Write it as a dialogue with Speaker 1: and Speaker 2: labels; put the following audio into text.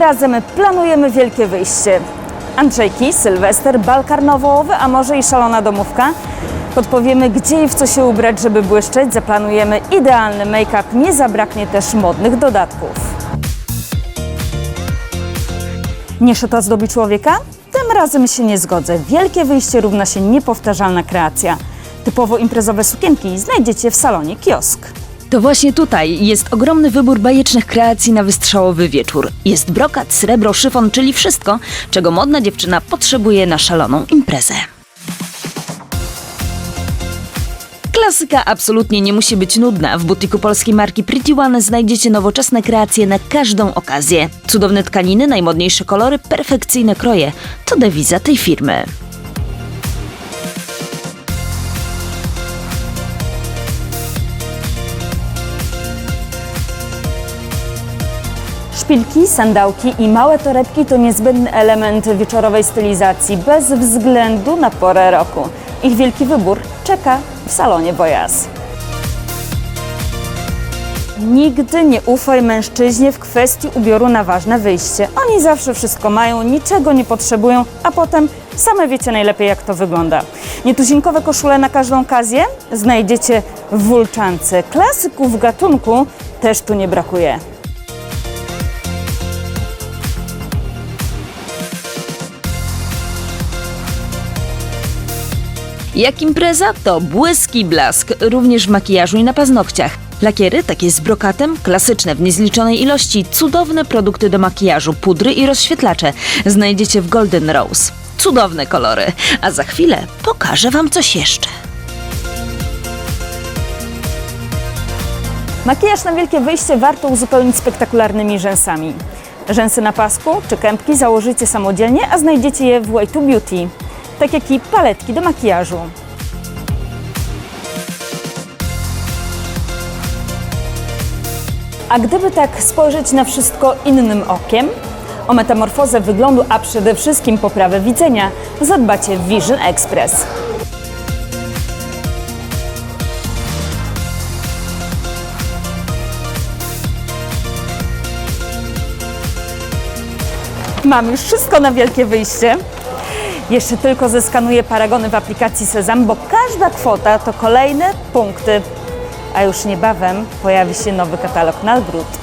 Speaker 1: razem planujemy wielkie wyjście. Andrzejki, Sylwester, bal a może i szalona domówka? Podpowiemy, gdzie i w co się ubrać, żeby błyszczeć. Zaplanujemy idealny make-up. Nie zabraknie też modnych dodatków. Nie szota zdobi człowieka? Tym razem się nie zgodzę. Wielkie wyjście równa się niepowtarzalna kreacja. Typowo imprezowe sukienki znajdziecie w salonie kiosk.
Speaker 2: To właśnie tutaj jest ogromny wybór bajecznych kreacji na wystrzałowy wieczór. Jest brokat, srebro, szyfon, czyli wszystko, czego modna dziewczyna potrzebuje na szaloną imprezę. Klasyka absolutnie nie musi być nudna. W butiku polskiej marki Pretty One znajdziecie nowoczesne kreacje na każdą okazję. Cudowne tkaniny, najmodniejsze kolory, perfekcyjne kroje. To dewiza tej firmy.
Speaker 1: Szpilki, sandałki i małe torebki to niezbędny element wieczorowej stylizacji bez względu na porę roku. Ich wielki wybór czeka w salonie Bojas. Nigdy nie ufaj mężczyźnie w kwestii ubioru na ważne wyjście. Oni zawsze wszystko mają, niczego nie potrzebują, a potem same wiecie najlepiej jak to wygląda. Nietuzinkowe koszule na każdą okazję znajdziecie w Wulczance. Klasyków gatunku też tu nie brakuje.
Speaker 2: Jak impreza, to błysk i blask, również w makijażu i na paznokciach. Lakiery, takie z brokatem, klasyczne w niezliczonej ilości, cudowne produkty do makijażu, pudry i rozświetlacze znajdziecie w Golden Rose. Cudowne kolory, a za chwilę pokażę Wam coś jeszcze.
Speaker 1: Makijaż na wielkie wyjście warto uzupełnić spektakularnymi rzęsami. Rzęsy na pasku czy kępki założycie samodzielnie, a znajdziecie je w Way to Beauty, tak jak i paletki do makijażu. A gdyby tak spojrzeć na wszystko innym okiem, o metamorfozę wyglądu, a przede wszystkim poprawę widzenia, zadbacie Vision Express. Mam już wszystko na wielkie wyjście. Jeszcze tylko zeskanuję paragony w aplikacji Sezam, bo każda kwota to kolejne punkty. A już niebawem pojawi się nowy katalog nagród.